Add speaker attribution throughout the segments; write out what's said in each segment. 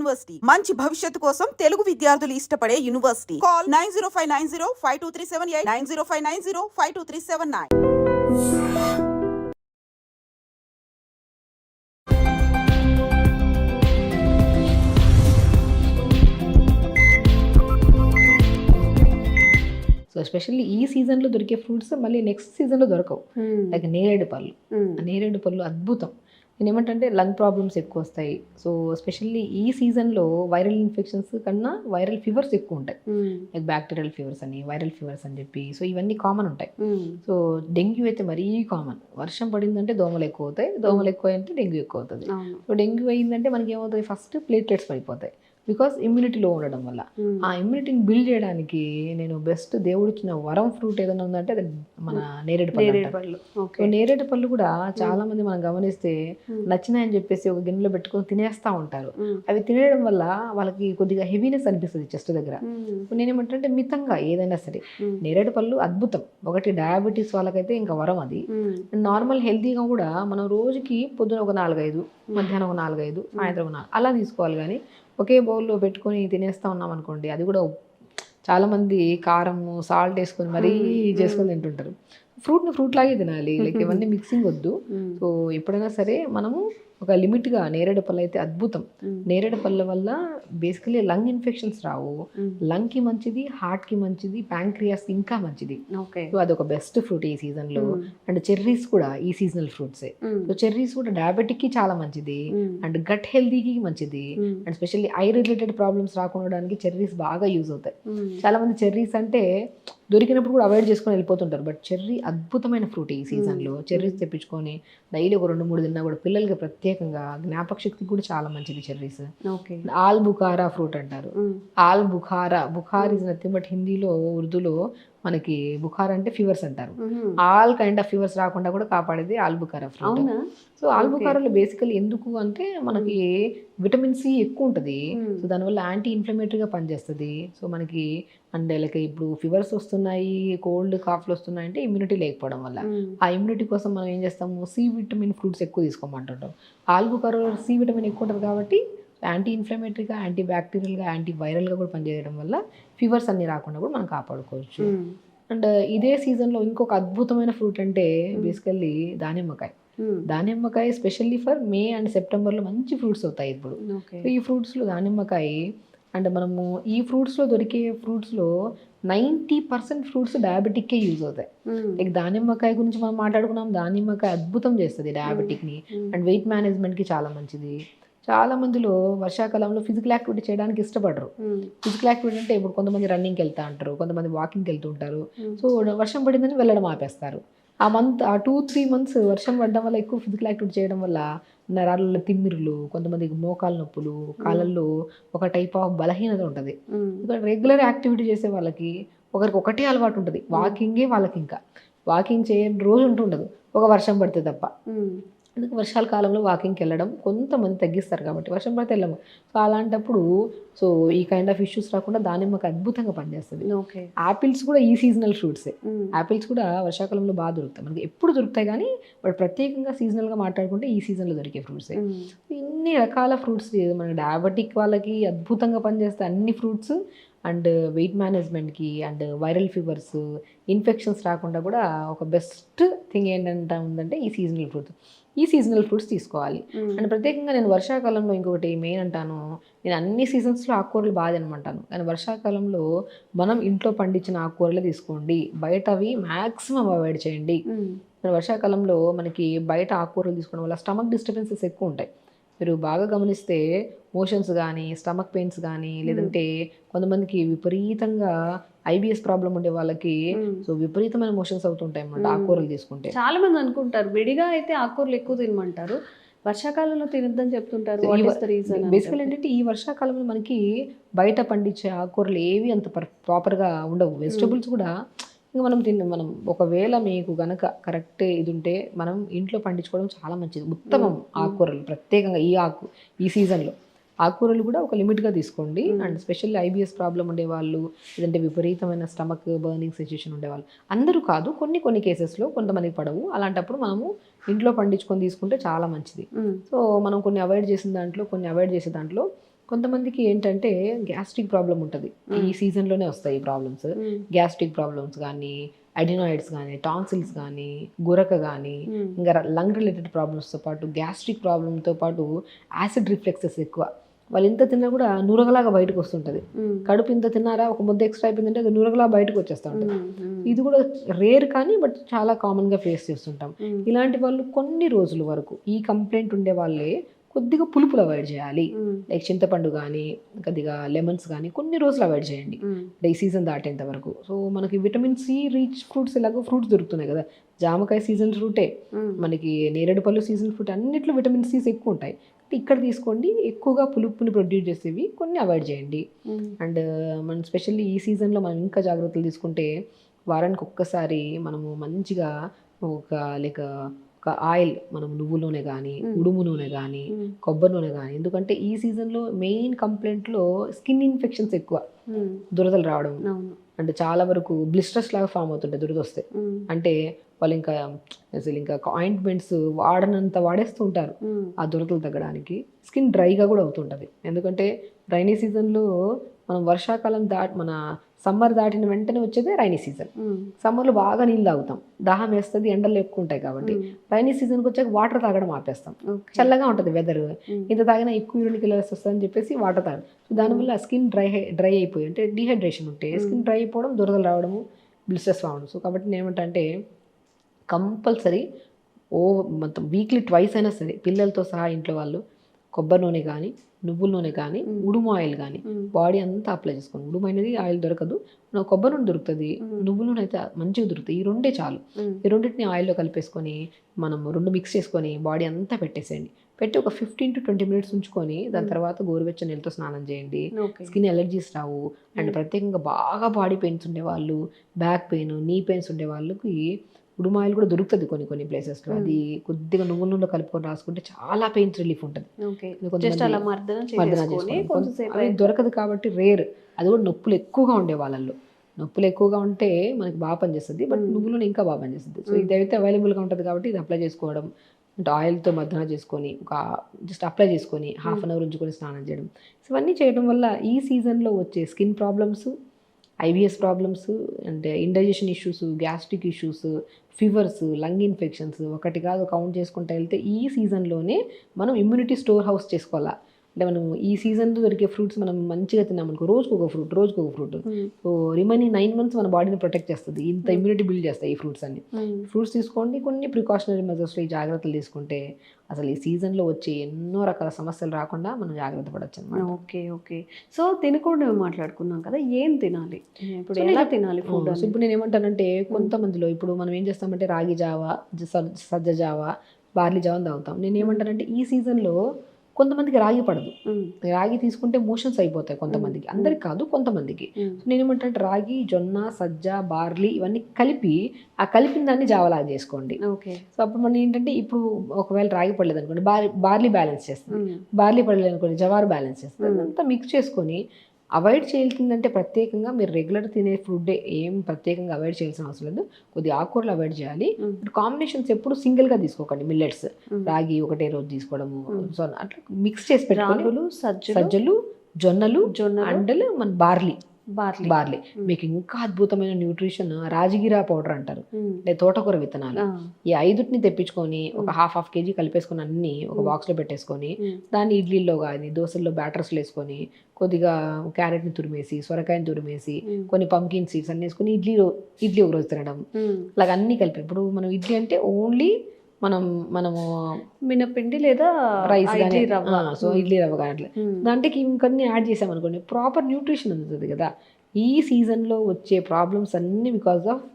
Speaker 1: University. మంచి భవిష్యత్తు కోసం తెలుగు విద్యార్థులు ఇష్టపడే university. Call nine zero five nine zero five two three seven eight nine zero five nine zero five two three seven nine.
Speaker 2: So especially ఈ సీజన్లో దొరికే fruits మళ్ళీ నెక్స్ట్ సీజన్లో దొరకవు. లైక్ నేరేడు పళ్ళు. ఆ నేరేడు పళ్ళు అద్భుతం. నేను ఏమంటే లంగ్ ప్రాబ్లమ్స్ ఎక్కువ వస్తాయి సో ఎస్పెషల్లీ ఈ సీజన్లో వైరల్ ఇన్ఫెక్షన్స్ కన్నా వైరల్ ఫీవర్స్ ఎక్కువ ఉంటాయి లైక్ బ్యాక్టీరియల్ ఫీవర్స్ అని వైరల్ ఫీవర్స్ అని చెప్పి. సో ఇవన్నీ కామన్ ఉంటాయి. సో డెంగ్యూ అయితే మరీ కామన్. వర్షం పడిందంటే దోమలు ఎక్కువ అవుతాయి దోమలు ఎక్కువ అయితే డెంగ్యూ ఎక్కువ అవుతుంది సో డెంగ్యూ అయిందంటే మనకి ఏమవుతుంది ఫస్ట్ ప్లేట్లెట్స్ పడిపోతాయి. బికాస్ ఇమ్యూనిటీ లో ఉండడం వల్ల. ఆ ఇమ్యూనిటీని బిల్డ్ చేయడానికి నేను బెస్ట్ దేవుడు ఇచ్చిన వరం ఫ్రూట్ ఏదైనా ఉందంటే అది మన నేరేడు పళ్ళు
Speaker 3: నేరేడు. పళ్ళు.
Speaker 2: సో
Speaker 3: ఓకే
Speaker 2: నేరేడు పళ్ళు కూడా చాలా మంది మనం గమనిస్తే నచ్చినాయని చెప్పేసి ఒక గిన్నెలో పెట్టుకొని తినేస్తా ఉంటారు. అవి తినేయడం వల్ల వాళ్ళకి కొద్దిగా హెవీనెస్ అనిపిస్తుంది చెస్ట్ దగ్గర. నేనేమంటే మితంగా ఏదైనా సరే. నేరేడు పళ్ళు అద్భుతం. ఒకటి డయాబెటీస్ వాళ్ళకైతే ఇంకా వరం అది. నార్మల్ హెల్తీగా కూడా మనం రోజుకి పొద్దున ఒక నాలుగైదు మధ్యాహ్నం ఒక నాలుగైదు సాయంత్రం ఒక నాలుగు అలా తీసుకోవాలి కానీ ఒకే బౌల్లో పెట్టుకొని తినేస్తా ఉన్నాం అనుకోండి అది కూడా చాలా మంది కారము సాల్ట్ వేసుకొని మరీ చేసుకొని తింటుంటారు. ఫ్రూట్ని ఫ్రూట్ లాగే తినాలి. లైక్ ఇవన్నీ మిక్సింగ్ వద్దు. సో ఎప్పుడైనా సరే మనము ఒక లిమిట్గా నేరేడు పళ్ళు అయితే అద్భుతం. నేరేడు పళ్ళ వల్ల బేసికలీ లంగ్ ఇన్ఫెక్షన్స్ రావు. లంగ్కి మంచిది హార్ట్కి మంచిది ప్యాంక్రియాస్ ఇంకా మంచిది. సో అదొక బెస్ట్ ఫ్రూట్ ఈ సీజన్లో. అండ్ చెర్రీస్ కూడా ఈ సీజనల్ ఫ్రూట్సే. సో చెర్రీస్ కూడా డయాబెటిక్కి చాలా మంచిది. అండ్ గట్ హెల్తీకి మంచిది. And specially eye related problems రాకుండా చెర్రీస్ బాగా యూజ్ అవుతాయి. చాలా మంది చెర్రీస్ అంటే దొరికినప్పుడు కూడా అవాయిడ్ చేసుకొని వెళ్ళిపోతుంటారు. బట్ చెర్రీ అద్భుతమైన ఫ్రూట్ ఈ సీజన్లో చెర్రీస్ తెప్పించుకొని డైలీ ఒక రెండు మూడు తిన్నా కూడా పిల్లలకి ప్రత్యేకంగా జ్ఞాపక శక్తికి కూడా చాలా మంచిది చెర్రీస్
Speaker 3: ఓకే.
Speaker 2: ఆల్ బుఖారా ఫ్రూట్ అంటారు. ఆల్ బుఖారా బుఖార్ ఇస్ నథింగ్ బట్ హిందీలో ఉర్దూలో మనకి బుఖార్ అంటే ఫీవర్స్ అంటారు. ఆల్ కైండ్ ఆఫ్ ఫీవర్స్ రాకుండా కూడా కాపాడేది ఆల్ బుఖారా ఫ్రూట్ సో ఆల్ బుఖారాలో బేసికలీ ఎందుకు అంటే మనకి విటమిన్ సి ఎక్కువ ఉంటుంది. సో దానివల్ల యాంటీ ఇన్ఫ్లమేటరీగా పనిచేస్తుంది. సో మనకి అండ్ లైక్ ఇప్పుడు ఫీవర్స్ వస్తున్నాయి కోల్డ్ కాఫ్లు వస్తున్నాయి అంటే ఇమ్యూనిటీ లేకపోవడం వల్ల. ఆ ఇమ్యూనిటీ కోసం మనం ఏం చేస్తాము? సి విటమిన్ ఫ్రూట్స్ ఎక్కువ తీసుకోమంటుంటాం. ఆల్బుకారోలో సి విటమిన్ ఎక్కువ ఉంటుంది కాబట్టి యాంటీ ఇన్ఫ్లమేటరీగా యాంటీ బ్యాక్టీరియల్గా యాంటీ వైరల్గా కూడా పనిచేయడం వల్ల ఫీవర్స్ అన్ని రాకుండా కూడా మనం కాపాడుకోవచ్చు. అండ్ ఇదే సీజన్లో ఇంకొక అద్భుతమైన ఫ్రూట్ అంటే బేసికల్లీ దానిమ్మకాయ. దానిమ్మకాయ స్పెషల్లీ ఫర్ మే అండ్ సెప్టెంబర్లో మంచి ఫ్రూట్స్ అవుతాయి ఇప్పుడు. ఈ ఫ్రూట్స్లో దానిమ్మకాయ అండ్ మనము ఈ ఫ్రూట్స్లో దొరికే ఫ్రూట్స్లో నైంటీ పర్సెంట్ ఫ్రూట్స్ డయాబెటిక్కే యూజ్ అవుతాయి. లైక్ దానిమ్మకాయ గురించి మనం మాట్లాడుకున్నాం దానిమ్మకాయ అద్భుతం చేస్తుంది డయాబెటిక్ని అండ్ వెయిట్ మేనేజ్మెంట్కి చాలా మంచిది. చాలా మందిలో వర్షాకాలంలో ఫిజికల్ యాక్టివిటీ చేయడానికి ఇష్టపడరు. ఫిజికల్ యాక్టివిటీ అంటే ఇప్పుడు కొంతమంది రన్నింగ్కి వెళ్తా అంటారు కొంతమంది వాకింగ్కి వెళ్తూ ఉంటారు. సో వర్షం పడిందని వెళ్ళడం ఆపేస్తారు. ఆ మంత్ ఆ టూ త్రీ మంత్స్ వర్షం పడడం వల్ల ఎక్కువ ఫిజికల్ యాక్టివిటీ చేయడం వల్ల నరాలలో తిమ్మిరులు కొంతమందికి మోకాలు నొప్పులు కాళ్ళల్లో ఒక టైప్ ఆఫ్ బలహీనత ఉంటుంది. ఎందుకంటే రెగ్యులర్ యాక్టివిటీ చేసే వాళ్ళకి ఒకరికి ఒకటే అలవాటు ఉంటుంది. వాకింగే వాళ్ళకి ఇంకా. వాకింగ్ చేయని రోజు ఉంటుండదు. ఒక వర్షం పడితే తప్ప. అందుకు వర్షాల కాలంలో వాకింగ్కి వెళ్ళడం? కొంతమంది తగ్గిస్తారు కాబట్టి వర్షం పడితే వెళ్ళము. సో అలాంటప్పుడు సో ఈ కైండ్ ఆఫ్ ఇష్యూస్ రాకుండా దానిమ్మకి అద్భుతంగా పనిచేస్తుంది.
Speaker 3: ఓకే.
Speaker 2: యాపిల్స్ కూడా ఈ సీజనల్ ఫ్రూట్సే యాపిల్స్ కూడా వర్షాకాలంలో బాగా దొరుకుతాయి. మనకి ఎప్పుడు దొరుకుతాయి కానీ బట్ ప్రత్యేకంగా సీజనల్గా మాట్లాడుకుంటే ఈ సీజన్లో దొరికే ఫ్రూట్సే ఇన్ని రకాల ఫ్రూట్స్ మన డయాబెటిక్ వాళ్ళకి అద్భుతంగా పనిచేస్తాయి అన్ని ఫ్రూట్స్ అండ్ వెయిట్ మేనేజ్మెంట్కి అండ్ వైరల్ ఫీవర్స్ ఇన్ఫెక్షన్స్ రాకుండా కూడా ఒక బెస్ట్ థింగ్ ఏంటంటే ఉందంటే ఈ సీజనల్ ఫ్రూట్స్ ఈ సీజనల్ ఫ్రూట్స్ తీసుకోవాలి. అండ్ ప్రత్యేకంగా నేను వర్షాకాలంలో ఇంకొకటి మెయిన్ అంటాను. నేను అన్ని సీజన్స్లో ఆకుకూరలు బాగా తినమంటాను. కానీ వర్షాకాలంలో మనం ఇంట్లో పండించిన ఆకుకూరలే తీసుకోండి. బయట అవి మ్యాక్సిమం అవాయిడ్ చేయండి. వర్షాకాలంలో మనకి బయట ఆకుకూరలు తీసుకోవడం వల్ల స్టమక్ డిస్టర్బెన్సెస్ ఎక్కువ ఉంటాయి. మీరు బాగా గమనిస్తే మోషన్స్ కానీ స్టమక్ పెయిన్స్ కానీ లేదంటే కొంతమందికి విపరీతంగా ఐబిఎస్ ప్రాబ్లం ఉండే వాళ్ళకి సో విపరీతమైన మోషన్స్ అవుతుంటాయి అన్నమాట ఆకుకూరలు తీసుకుంటే.
Speaker 3: చాలా మంది అనుకుంటారు విడిగా అయితే ఆకుకూరలు ఎక్కువ తినమంటారు వర్షాకాలంలో తినొద్దని చెప్తుంటారు
Speaker 2: బేసికల్ ఏంటంటే ఈ వర్షాకాలంలో మనకి బయట పండించే ఆకుకూరలు ఏవి అంత ప్రాపర్గా ఉండవు. వెజిటబుల్స్ కూడా ఇంకా మనం తిన్న మనం ఒకవేళ మీకు గనక కరెక్ట్ ఇది ఉంటే మనం ఇంట్లో పండించుకోవడం చాలా మంచిది. ఉత్తమం ఆకుకూరలు ప్రత్యేకంగా ఈ ఆకు ఈ సీజన్లో ఆకుకూరలు కూడా ఒక లిమిట్గా తీసుకోండి. అండ్ స్పెషల్లీ ఐబిఎస్ ప్రాబ్లం ఉండేవాళ్ళు లేదంటే విపరీతమైన స్టమక్ బర్నింగ్ సిచ్యుయేషన్ ఉండేవాళ్ళు. అందరూ కాదు కొన్ని కొన్ని కేసెస్లో కొంతమందికి పడవు. అలాంటప్పుడు మనము ఇంట్లో పండించుకొని తీసుకుంటే చాలా మంచిది. సో మనం కొన్ని అవాయిడ్ చేసిన దాంట్లో కొన్ని అవాయిడ్ చేసే దాంట్లో కొంతమందికి ఏంటంటే గ్యాస్ట్రిక్ ప్రాబ్లం ఉంటుంది. ఈ సీజన్లోనే వస్తాయి ఈ ప్రాబ్లమ్స్. గ్యాస్ట్రిక్ ప్రాబ్లమ్స్ కానీ అడినాయిడ్స్ కానీ టాన్సిల్స్ కానీ గురక కానీ. ఇంకా లంగ్ రిలేటెడ్ ప్రాబ్లమ్స్తో పాటు గ్యాస్ట్రిక్ ప్రాబ్లంతో పాటు యాసిడ్ రిఫ్లెక్సెస్ ఎక్కువ. వాళ్ళు ఇంత తిన్నా కూడా నురగలాగా బయటకు వస్తుంటుంది. కడుపు ఇంత తిన్నారా ఒక ముద్ద ఎక్స్ట్రా అయిపోయిందంటే అది నురగలా బయటకు వచ్చేస్తూ ఉంటుంది. ఇది కూడా రేర్ కానీ బట్ చాలా కామన్గా ఫేస్ చేస్తుంటాం. ఇలాంటి వాళ్ళు కొన్ని రోజుల వరకు ఈ కంప్లైంట్ ఉండే వాళ్ళే కొద్దిగా పులుపులు అవాయిడ్ చేయాలి. లైక్ చింతపండు కానీ కొద్దిగా లెమన్స్ కానీ కొన్ని రోజులు అవాయిడ్ చేయండి. అంటే ఈ సీజన్ దాటేంత వరకు సో మనకి విటమిన్ సి రీచ్ ఫ్రూట్స్ ఎలాగో ఫ్రూట్స్ దొరుకుతున్నాయి కదా జామకాయ సీజన్ ఫ్రూటే. మనకి నేరేడు పళ్ళు సీజన్ ఫ్రూట్ అన్నిట్లో విటమిన్ సిస్ ఎక్కువ ఉంటాయి ఇక్కడ తీసుకోండి ఎక్కువగా పులుపుని ప్రొడ్యూస్ చేసేవి కొన్ని అవాయిడ్ చేయండి. అండ్ మనం స్పెషల్లీ ఈ సీజన్లో మనం ఇంకా జాగ్రత్తలు తీసుకుంటే వారానికి ఒక్కసారి మనము మంచిగా ఒక లైక్ ఒక ఆయిల్ మనం నువ్వు నూనె కానీ ఉడుము నూనె కానీ. కొబ్బరి నూనె కానీ ఎందుకంటే ఈ సీజన్లో మెయిన్ కంప్లైంట్లో స్కిన్ ఇన్ఫెక్షన్స్ ఎక్కువ. దురదలు రావడం అంటే చాలా వరకు బ్లిస్టర్స్ లాగా ఫామ్ అవుతుంటాయి దురద వస్తే
Speaker 3: మ్మ్.
Speaker 2: అంటే వాళ్ళు ఇంకా అసలు ఇంకా ఆయింట్మెంట్స్ వాడనంత వాడేస్తూ ఉంటారు. ఆ దురదలు తగ్గడానికి స్కిన్ డ్రైగా కూడా అవుతుంటుంది ఎందుకంటే రైనీ సీజన్లో మనం వర్షాకాలం దాటి మన సమ్మర్ దాటిన వెంటనే వచ్చేదే రైనీ సీజన్
Speaker 3: మ్మ్.
Speaker 2: సమ్మర్లో బాగా నీళ్ళు తాగుతాం దాహం వేస్తుంది ఎండలు ఎక్కువ ఉంటాయి కాబట్టి. రైనీ సీజన్కి వచ్చాక వాటర్ తాగడం ఆపేస్తాం. చల్లగా ఉంటుంది వెదర్. ఇంత తాగినా ఎక్కువ యూరిన్ కిలోస్ వస్తుందని చెప్పేసి వాటర్ తాగడం సో దానివల్ల స్కిన్ డ్రై డ్రై అయిపోయి అంటే డిహైడ్రేషన్ ఉంటే స్కిన్ డ్రై అయిపోవడం దురదలు రావడము బ్లిస్టర్స్ రావడం సో కాబట్టి నేను ఏమంటే కంపల్సరీ ఓ మొత్తం వీక్లీ ట్వైస్ అయినా సరే పిల్లలతో సహా ఇంట్లో వాళ్ళు కొబ్బరి నూనె కానీ నువ్వుల నూనె కానీ ఉడుము ఆయిల్ కానీ. బాడీ అంతా అప్లై చేసుకోండి ఉడుము అనేది ఆయిల్ దొరకదు. కొబ్బరి నూనె దొరుకుతుంది. నువ్వుల నూనె అయితే మంచిగా దొరుకుతాయి. ఈ రెండే చాలు. ఈ రెండింటిని ఆయిల్లో కలిపేసుకొని మనం రెండు మిక్స్ చేసుకొని బాడీ అంతా పెట్టేసేయండి. పెట్టి ఒక ఫిఫ్టీన్ టు ట్వంటీ మినిట్స్ ఉంచుకొని దాని తర్వాత గోరువెచ్చని నీళ్ళతో స్నానం చేయండి. Skin allergies Rao. అండ్ ప్రత్యేకంగా బాగా బాడీ పెయిన్స్ ఉండే వాళ్ళు బ్యాక్ పెయిన్ నీ పెయిన్స్ ఉండే వాళ్ళకి ఉడుమాయిల్ కూడా దొరుకుతుంది కొన్ని కొన్ని ప్లేసెస్లో అది కొద్దిగా నువ్వుల నూనెలో కలుపుకొని రాసుకుంటే చాలా పెయిన్స్ రిలీఫ్ ఉంటుంది. అవి దొరకదు కాబట్టి రేర్ అది కూడా నొప్పులు ఎక్కువగా ఉండే వాళ్ళల్లో. నొప్పులు ఎక్కువగా ఉంటే మనకి బాగా పనిచేస్తుంది బట్ నువ్వులు ఇంకా బాగా పనిచేస్తుంది. సో ఇదైతే అవైలబుల్గా ఉంటుంది కాబట్టి ఇది అప్లై చేసుకోవడం అంటే ఆయిల్తో మర్దన చేసుకొని ఒక జస్ట్ అప్లై చేసుకొని హాఫ్ అన్ అవర్ ఉంచుకొని స్నానం చేయడం. సో ఇవన్నీ చేయడం వల్ల ఈ సీజన్లో వచ్చే skin problems IBS problems and indigestion issues gastric issues fevers lung infections ఒకటి కాదు కౌంట్ చేసుకుంటూ వెళ్తే ఈ సీజన్లోనే మనం ఇమ్యూనిటీ స్టోర్ హౌస్ చేసుకోవాలా? అంటే మనం ఈ సీజన్లో దొరికే ఫ్రూట్స్ మనం మంచిగా తిన్నామనుకో రోజుకు ఒక ఫ్రూట్ రోజుకు ఒక fruit so remaining nine months మన బాడీని ప్రొటెక్ట్ చేస్తుంది. ఇంత ఇమ్యూనిటీ బిల్డ్ చేస్తాయి ఈ ఫ్రూట్స్ అన్ని. ఫ్రూట్స్ తీసుకోండి కొన్ని ప్రికాషనరీ మెజర్స్లో ఈ జాగ్రత్తలు తీసుకుంటే అసలు ఈ సీజన్లో వచ్చే ఎన్నో రకాల సమస్యలు రాకుండా మనం జాగ్రత్త పడచ్చు అనమాట
Speaker 3: ఓకే ఓకే సో తినకూడదు మాట్లాడుకున్నాం కదా ఏం తినాలి? ఇప్పుడు ఎలా తినాలి ఫుడ్
Speaker 2: సో ఇప్పుడు నేను ఏమంటానంటే కొంతమందిలో ఇప్పుడు మనం ఏం చేస్తామంటే రాగి జావా సజ్జ జావా బార్లీ జావా తాగుతాం. నేను ఏమంటానంటే ఈ సీజన్లో కొంతమందికి రాగి పడదు. రాగి తీసుకుంటే మోషన్స్ అయిపోతాయి కొంతమందికి. అందరికి కాదు కొంతమందికి. సో నేను ఏమంటే రాగి జొన్న సజ్జ బార్లీ ఇవన్నీ కలిపి ఆ కలిపిన దాన్ని జావలాగా చేసుకోండి.
Speaker 3: ఓకే.
Speaker 2: సో అప్పుడు మనం ఏంటంటే ఇప్పుడు ఒకవేళ రాగి పడలేదు అనుకోండి బార్లీ బార్లీ బ్యాలెన్స్ చేస్తుంది బార్లీ పడలేదు అనుకోండి జవారు బ్యాలెన్స్ చేస్తుంది అదంతా మిక్స్ చేసుకొని అవాయిడ్ చేయాల్సిందంటే ప్రత్యేకంగా మీరు రెగ్యులర్ తినే ఫుడ్ ఏం ప్రత్యేకంగా అవాయిడ్ చేయాల్సిన అవసరం లేదు. కొద్దిగా ఆకుకూరలు అవాయిడ్ చేయాలి. కాంబినేషన్స్ ఎప్పుడు సింగిల్గా తీసుకోకండి. మిల్లెట్స్ రాగి ఒకటే రోజు తీసుకోవడము సో అట్లా మిక్స్ చేసి పెట్టుకొని
Speaker 3: రాగులు సజ్జలు
Speaker 2: సజ్జలు జొన్నలు
Speaker 3: జొన్నలు.
Speaker 2: అండలు మన బార్లీ
Speaker 3: బార్లీ.
Speaker 2: బార్లీ. మీకు ఇంకా అద్భుతమైన న్యూట్రిషన్ రాజగిరా పౌడర్ అంటారు. అంటే తోటకూర విత్తనాలు. ఈ ఐదుటిని తెప్పించుకొని ఒక హాఫ్ హాఫ్ కేజీ కలిపేసుకొని అన్ని ఒక బాక్స్లో పెట్టేసుకొని దాన్ని ఇడ్లీలో కానీ దోశల్లో బ్యాటర్స్లో వేసుకొని కొద్దిగా క్యారెట్ని తురిమేసి సొరకాయని తురిమేసి కొన్ని పంకిన్ సీడ్స్ అన్ని వేసుకొని ఇడ్లీ ఇడ్లీ ఒక రోజు తినడం. అలాగ అన్నీ కలిపి ఇప్పుడు మనం ఇడ్లీ అంటే ఓన్లీ మనం మనము
Speaker 3: మినపిండి లేదా
Speaker 2: రైస్ కానీ
Speaker 3: రవ్వ.
Speaker 2: సో ఇడ్లీ రవ్వ కానీ అట్లా దాంట్లోకి ఇంకొన్ని యాడ్ చేసామనుకోండి ప్రాపర్ న్యూట్రిషన్ అందుతుంది కదా. ఈ సీజన్లో వచ్చే ప్రాబ్లమ్స్ అన్నీ బికాస్ ఆఫ్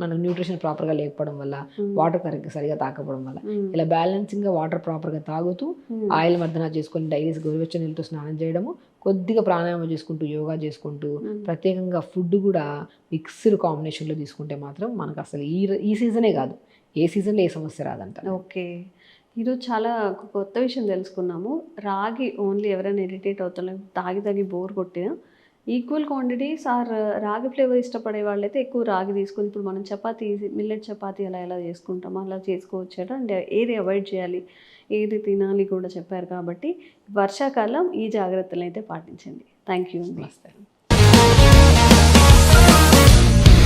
Speaker 2: మనకు న్యూట్రిషన్ ప్రాపర్గా లేకపోవడం వల్ల వాటర్ కరెక్ట్గా సరిగా తాకపోవడం వల్ల. ఇలా బ్యాలెన్సింగ్గా వాటర్ ప్రాపర్గా తాగుతూ ఆయిల్ మర్దన చేసుకొని డైలీస్ గోరువెచ్చని నీళ్ళతో స్నానం చేయడము కొద్దిగా ప్రాణాయామం చేసుకుంటూ యోగా చేసుకుంటూ ప్రత్యేకంగా ఫుడ్ కూడా మిక్స్డ్ కాంబినేషన్లో తీసుకుంటే మాత్రం మనకు అసలు ఈ ఈ సీజనే కాదు. ఏ సీజన్లో ఏ సమస్య రాదంట
Speaker 3: ఓకే. ఈరోజు చాలా కొత్త విషయం తెలుసుకున్నాము. రాగి ఓన్లీ ఎవరైనా ఇరిటేట్ అవుతున్నారు తాగి తాగి బోర్ కొట్టినా ఈక్వల్ క్వాంటిటీస్ ఆర్ రాగి ఫ్లేవర్ ఇష్టపడే వాళ్ళైతే ఎక్కువ రాగి తీసుకొని ఇప్పుడు మనం చపాతీ మిల్లెట్ చపాతీ అలా ఎలా చేసుకుంటామో అలా చేసుకోవచ్చు అంటే ఏది అవాయిడ్ చేయాలి ఏది తినాలి కూడా చెప్పారు కాబట్టి వర్షాకాలం ఈ జాగ్రత్తలు అయితే పాటించండి. థ్యాంక్ యూ అండి